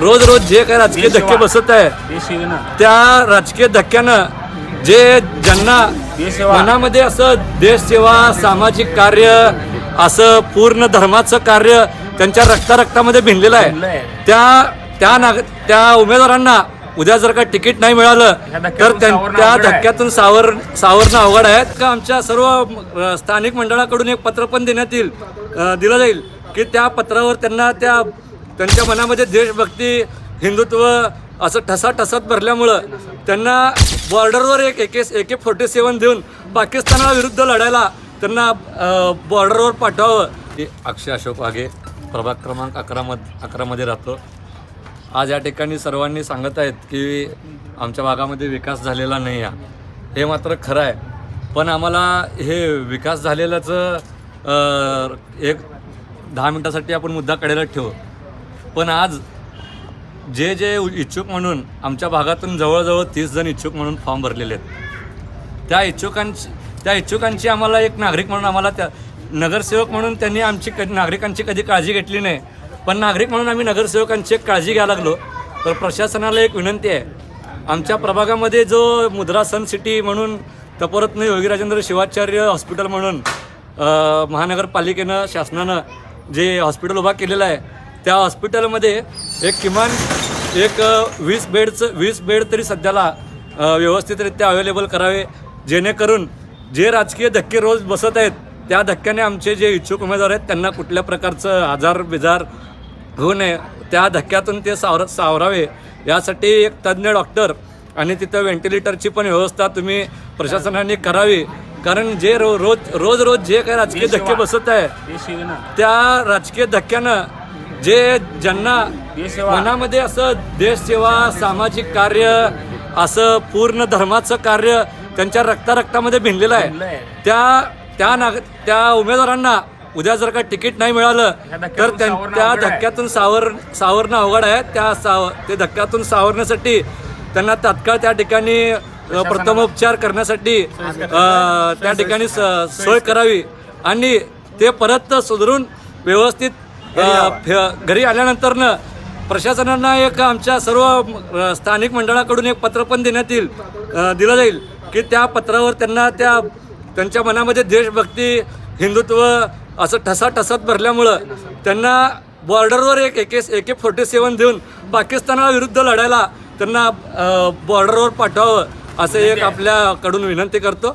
रोज रोज जे काही राजकीय धक्के बसत आहे त्या राजकीय धक्क्यानं जे ज्यांना मनामध्ये असं देशसेवा सामाजिक कार्य असं पूर्ण धर्माचं कार्य त्यांच्या रक्ता रक्तामध्ये भिनलेलं आहे. त्या त्या नाग त्या उमेदवारांना उद्या जर का तिकीट नाही मिळालं तर त्यां-. धक्क्यातून सावर सावरणं अवघड आहे. का आमच्या सर्व स्थानिक मंडळाकडून एक पत्र पण देण्यात येईल दिलं जाईल की त्या पत्रावर त्यांना त्या त्यांच्या मनामध्ये देशभक्ती हिंदुत्व असं ठसा ठसात भरल्यामुळं त्यांना बॉर्डरवर एक एके एके फोर्टी सेवन देऊन पाकिस्तानाविरुद्ध लढायला त्यांना बॉर्डरवर पाठवावं. हे अक्षय अशोक वाघे प्रभाग क्रमांक अकरामध्ये अकरामध्ये राहतो. आज या ठिकाणी सर्वांनी सांगत आहेत की आमच्या भागामध्ये विकास झालेला नाही आहे हे मात्र खरं आहे. पण आम्हाला हे विकास झालेल्याचं एक दहा मिनटासाठी आपण मुद्दा कडेला ठेवू. पण आज जे जे इच्छुक म्हणून आमच्या भागातून जवळजवळ तीस जण इच्छुक म्हणून फॉर्म भरलेले आहेत. त्या इच्छुकांची त्या इच्छुकांची आम्हाला एक नागरिक म्हणून आम्हाला त्या नगरसेवक म्हणून त्यांनी आमची कधी नागरिकांची कधी काळजी घेतली नाही. पण नागरिक म्हणून आम्ही नगरसेवकांची एक काळजी घ्यायला लागलो. तर प्रशासनाला एक विनंती आहे. आमच्या प्रभागामध्ये जो मुद्रा सन सिटी म्हणून तपोरत्न योगीराजेंद्र शिवाचार्य हॉस्पिटल म्हणून महानगरपालिकेनं शासनानं जे हॉस्पिटल उभा केलेलं आहे त्या हॉस्पिटलमध्ये एक किमान एक वीस बेडचं वीस बेड तरी सध्याला व्यवस्थितरित्या अवेलेबल करावे जेणेकरून जे राजकीय धक्के रोज बसत आहेत त्या धक्क्याने आमचे जे इच्छुक उमेदवार आहेत त्यांना कुठल्या प्रकारचं आजार बिजार होऊ नये त्या धक्क्यातून ते सावर सावरावे. यासाठी एक तज्ज्ञ डॉक्टर आणि तिथं व्हेंटिलेटरची पण व्यवस्था तुम्ही प्रशासनाने करावी. कारण जे रो रोज रोज रोज जे काही राजकीय धक्के बसत आहे त्या राजकीय धक्क्यानं जे ज्यांना मनामध्ये असं देशसेवा सामाजिक कार्य असं पूर्ण धर्माचं कार्य त्यांच्या रक्ता रक्तामध्ये भिनलेलं आहे. त्या त्या नाग त्या उमेदवारांना उद्या जर का तिकीट नाही मिळालं तर त्यां-. धक्क्यातून सावर सावरणं अवघड आहे. त्या साव ते धक्क्यातून सावरण्यासाठी त्यांना तात्काळ त्या ठिकाणी प्रथमोपचार करण्यासाठी त्या ठिकाणी स- सोय करावी. आणि ते परत सुधरून व्यवस्थित घरी आल्यानंतरनं प्रशासनानं एक आमच्या सर्व स्थानिक मंडळाकडून एक पत्र पण देण्यात येईल दिलं जाईल की त्या पत्रावर त्यांना त्या त्यांच्या मनामध्ये देशभक्ती हिंदुत्व असं ठसा ठसात भरल्यामुळं त्यांना बॉर्डरवर एक एके एके फोर्टी सेवन देऊन पाकिस्तानाविरुद्ध लढायला त्यांना बॉर्डरवर पाठवावं असं एक आपल्याकडून विनंती करतो.